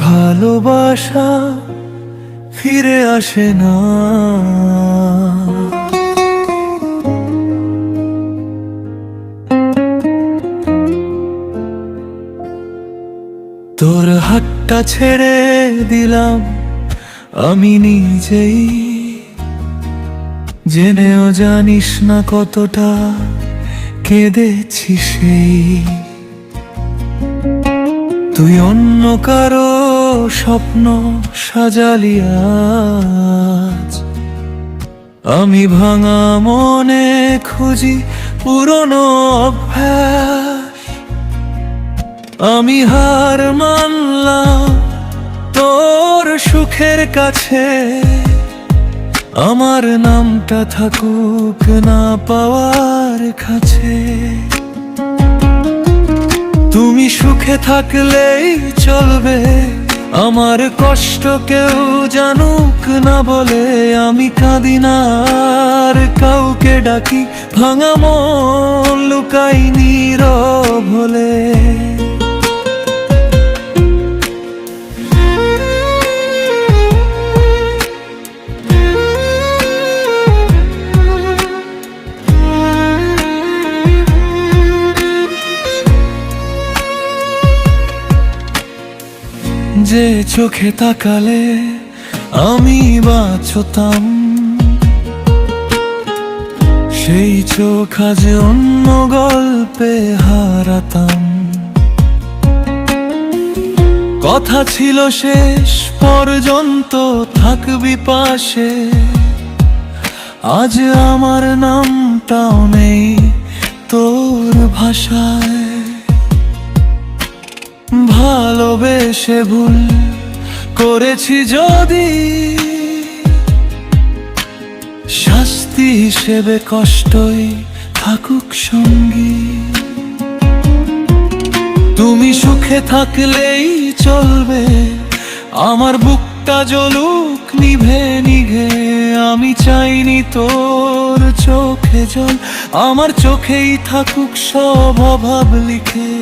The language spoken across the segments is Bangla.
ভালোবাসা ফিরে আসে না। তোর হাতটা ছেড়ে দিলাম আমি নিজেই। জেনেও জানিস না কতটা কেঁদেছি সেই। তুই অন্য কারও স্বপ্ন সাজালি আজ। আমি ভাঙা মনে খুঁজি পুরনো অভ্যাস। আমি হার মানলাম তোর সুখের কাছে। আমার নামটা থাকুক না পাওয়ার কাছে। সুখে থাকলেই চলবে। আমার কষ্ট কেউ জানুক না বলে আমি কাঁদি না। কাউকে ডাকি, ভাঙা মন লুকাই যে চোখে তাকালে আমি বাঁচতাম। সেই চোখ আজ অন্য গল্পে হারাতাম। কথা ছিল শেষ, পর্যন্ত থাকবি পাশে। আজ আমার নামটাও নেই তোর ভাষায়। ভালোবেসে ভুল করেছি যদি শাস্তি হিসেবে কষ্টই থাকুক সঙ্গী। তুমি সুখে থাকলেই চলবে, আমার বুকটা জলুক নিভে নিঘে। আমি চাইনি তোর চোখে জল, আমার চোখেই থাকুক সব অভাব লিখে।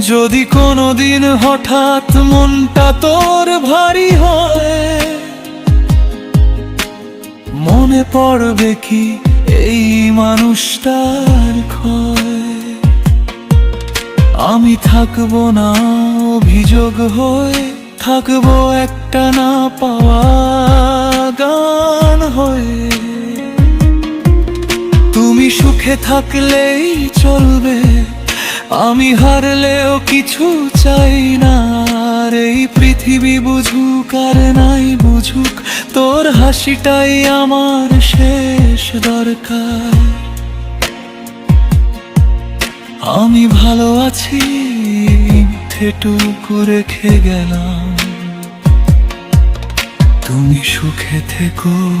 যদি কোনোদিন হঠাৎ মনটা তোর ভারী হয়, মনে পড়বে কি এই মানুষটার আমি থাকব না অভিযোগ হয়ে, থাকব একটা না পাওয়া গান হয়ে। তুমি সুখে থাকলেই চলবে আমি হারলেও কিছু চাই না এই পৃথিবী বুঝুক আর নাই বুঝুক, তোর হাসিটাই আমার শেষ দরকার। আমি ভালো আছি ঠেটুকু রেখে গেলাম। তুমি সুখে থেকো।